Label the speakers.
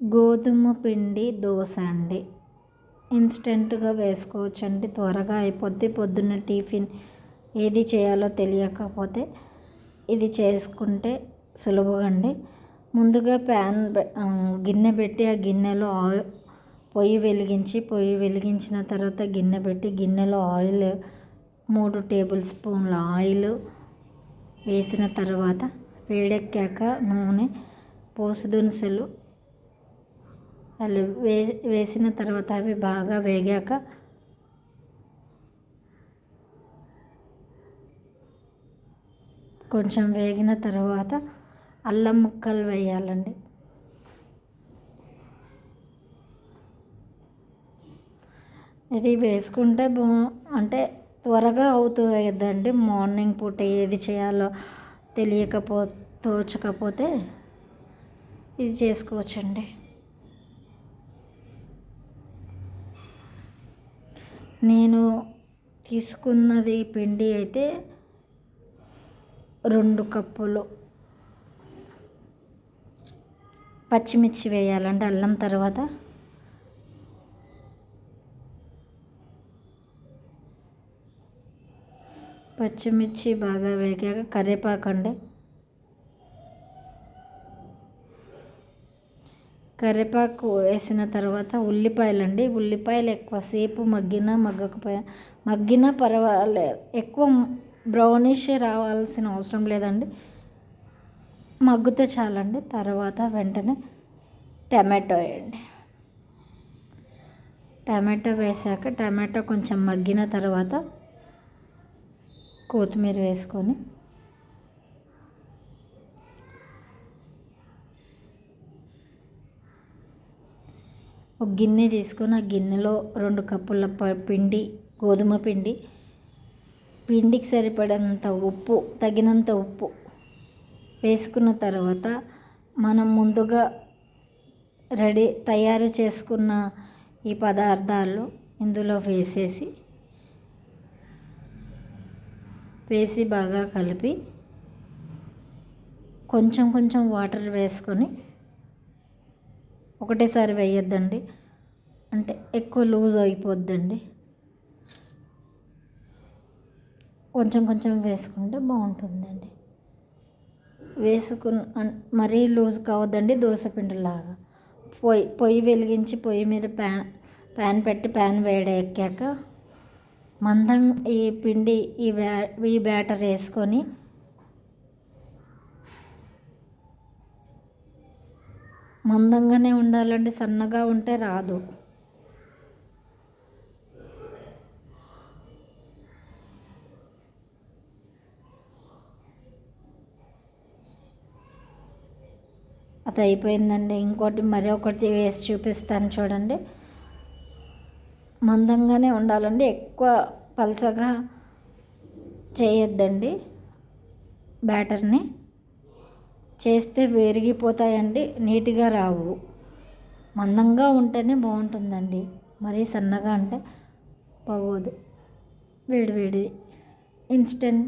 Speaker 1: గోధుమ పిండి దోశ అండి. ఇన్స్టెంట్గా వేసుకోవచ్చు అండి త్వరగా అయిపోద్ది. పొద్దున్న టిఫిన్ ఏది చేయాలో తెలియకపోతే ఇది చేసుకుంటే సులభం అండి. ముందుగా ప్యాన్ గిన్నె పెట్టి ఆ గిన్నెలో ఆయిల్ పొయ్యి వెలిగించి పొయ్యి వెలిగించిన తర్వాత గిన్నె పెట్టి గిన్నెలో ఆయిల్ మూడు టేబుల్ స్పూన్ల ఆయిల్ వేసిన తర్వాత వేడెక్కాక నూనె పోసు దినుసులు అవి వే వేసిన తర్వాత అవి బాగా వేగాక కొంచెం వేగిన తర్వాత అల్లం ముక్కలు వేయాలండి. ఇది వేసుకుంటే బా అంటే త్వరగా అవుతుందండి. మార్నింగ్ పూట ఏది చేయాలో తెలియకపో తోచకపోతే ఇది చేసుకోవచ్చండి. నేను తీసుకున్నది పిండి అయితే రెండు కప్పులు. పచ్చిమిర్చి వేయాలండి అల్లం తర్వాత పచ్చిమిర్చి బాగా వేగాక కరివేపాకు అండి కరివేపాకు వేసిన తర్వాత ఉల్లిపాయలు అండి ఉల్లిపాయలు ఎక్కువసేపు మగ్గినా మగ్గకపోయినా మగ్గినా పర్వాలేదు ఎక్కువ బ్రౌనిష్ రావాల్సిన అవసరం లేదండి. మగ్గితే చాలండి. తర్వాత వెంటనే టమాటో వేయండి. టమాటో వేసాక టమాటో కొంచెం మగ్గిన తర్వాత కొత్తిమీర వేసుకొని ఒక గిన్నె తీసుకొని ఆ గిన్నెలో రెండు కప్పుల పిండి గోధుమ పిండి పిండికి సరిపడంత ఉప్పు తగినంత ఉప్పు వేసుకున్న తర్వాత మనం ముందుగా రెడీ తయారు చేసుకున్న ఈ పదార్థాలు ఇందులో వేసేసి వేసి బాగా కలిపి కొంచెం కొంచెం వాటర్ వేసుకొని ఒకటేసారి వేయొద్దండి. అంటే ఎక్కువ లూజ్ అయిపోద్దండి. కొంచెం కొంచెం వేసుకుంటే బాగుంటుందండి. వేసుకున్న మరీ లూజ్ కావద్దండి దోశపిండిలాగా పొయ్యి పొయ్యి వెలిగించి పొయ్యి మీద ప్యాన్ ప్యాన్ పెట్టి ప్యాన్ వేడి ఎక్కాక మందం ఈ పిండి ఈ బ్యా ఈ బ్యాటర్ వేసుకొని మందంగానే ఉండాలండి సన్నగా ఉంటే రాదు. అది అయిపోయిందండి ఇంకోటి మరి ఒకటి వేసి చూపిస్తాను చూడండి. మందంగానే ఉండాలండి. ఎక్కువ పలసగా చేయొద్దండి. బ్యాటర్ని చేస్తే విరిగిపోతాయండి. నీట్గా రావు. మందంగా ఉంటేనే బాగుంటుందండి. మరీ సన్నగా అంటే బాగోదు వేడి వేడి. ఇన్స్టెంట్